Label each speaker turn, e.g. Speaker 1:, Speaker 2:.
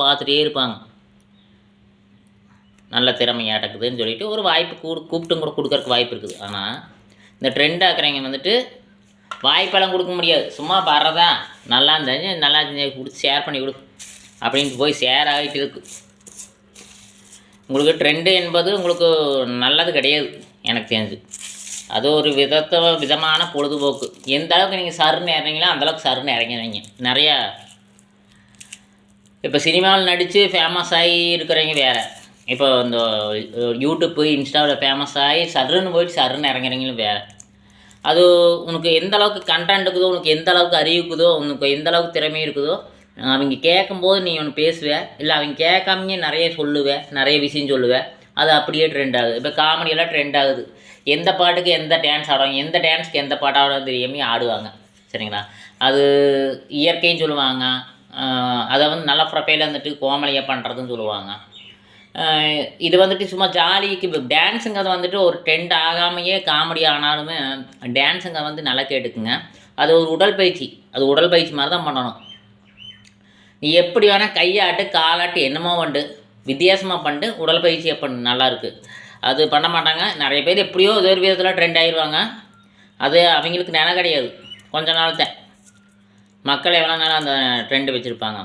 Speaker 1: பார்த்துட்டே இருப்பாங்க. நல்ல திறமையாட்டக்குதுன்னு சொல்லிட்டு ஒரு வாய்ப்பு கூடு கூப்பிட்டும் கூட கொடுக்கறக்கு வாய்ப்பு இருக்குது. ஆனால் இந்த ட்ரெண்ட் ஆக்குறவங்க வந்துட்டு வாய்ப்பெல்லாம் கொடுக்க முடியாது. சும்மா வர்றதா? நல்லா இருந்தாச்சு நல்லா இருந்துச்சு கொடுத்து ஷேர் பண்ணி கொடு அப்படின்ட்டு போய் ஷேர் ஆகிட்டு இருக்கு. உங்களுக்கு ட்ரெண்டு என்பது உங்களுக்கு நல்லது கிடையாது எனக்கு தெரிஞ்சு. அது ஒரு விதத்த விதமான பொழுதுபோக்கு. எந்த அளவுக்கு நீங்கள் சருன்னு இறங்கிங்களோ அந்தளவுக்கு சருன்னு இறங்கிடுவீங்க. நிறையா இப்போ சினிமாவில் நடித்து ஃபேமஸ் ஆகி இருக்கிறவங்க வேறு. இப்போ இந்த யூடியூப்பு இன்ஸ்டாவில் ஃபேமஸ் ஆகி சர்ன்னு போயிட்டு சர்ன்னு இறங்குறவங்களும் வேறு. அது உனக்கு எந்த அளவுக்கு கண்டென்ட் இருக்குதோ உனக்கு எந்த அளவுக்கு அறிவு இருக்குதோ உனக்கு எந்த அளவுக்கு திறமை இருக்குதோ அவங்க கேட்கும்போது நீ ஒன்று பேசுவ இல்லை அவங்க கேட்காமயே நிறைய சொல்லுவ நிறைய விஷயம் சொல்லுவேன் அது அப்படியே ட்ரெண்ட் ஆகுது. இப்போ காமெடியெல்லாம் ட்ரெண்ட் ஆகுது. எந்த பாட்டுக்கு எந்த டான்ஸ் ஆடுவாங்க எந்த டான்ஸ்க்கு எந்த பாட்டு ஆடுறது தெரியாமல் ஆடுவாங்க. சரிங்களா? அது இயற்கைன்னு சொல்லுவாங்க. அதை வந்து நல்ல ப்ரொஃபைலில் வந்துட்டு கோமலியாக பண்ணுறதுன்னு சொல்லுவாங்க. இது வந்துட்டு சும்மா ஜாலிக்கு டான்ஸுங்கிறது வந்துட்டு ஒரு ட்ரெண்ட் ஆகாமையே காமெடி ஆனாலுமே டான்ஸுங்க வந்து நல்லா கேட்டுக்குங்க. அது ஒரு உடற்பயிற்சி அது உடற்பயிற்சி மாதிரி தான் பண்ணணும். நீ எப்படி வேணால் கையாட்டு காலாட்டு என்னமோ பண்ணு வித்தியாசமாக பண்ணிட்டு உடற்பயிற்சியை பண்ணு. நல்லாயிருக்கு அது பண்ண மாட்டாங்க. நிறைய பேர் எப்படியோ ஒரு விதத்தில் ட்ரெண்ட் ஆயிடுவாங்க அது அவங்களுக்கு நினை கிடையாது. கொஞ்ச நாள் தான் மக்கள் எவ்வளோ நேரம் அந்த ட்ரெண்டு வச்சுருப்பாங்க?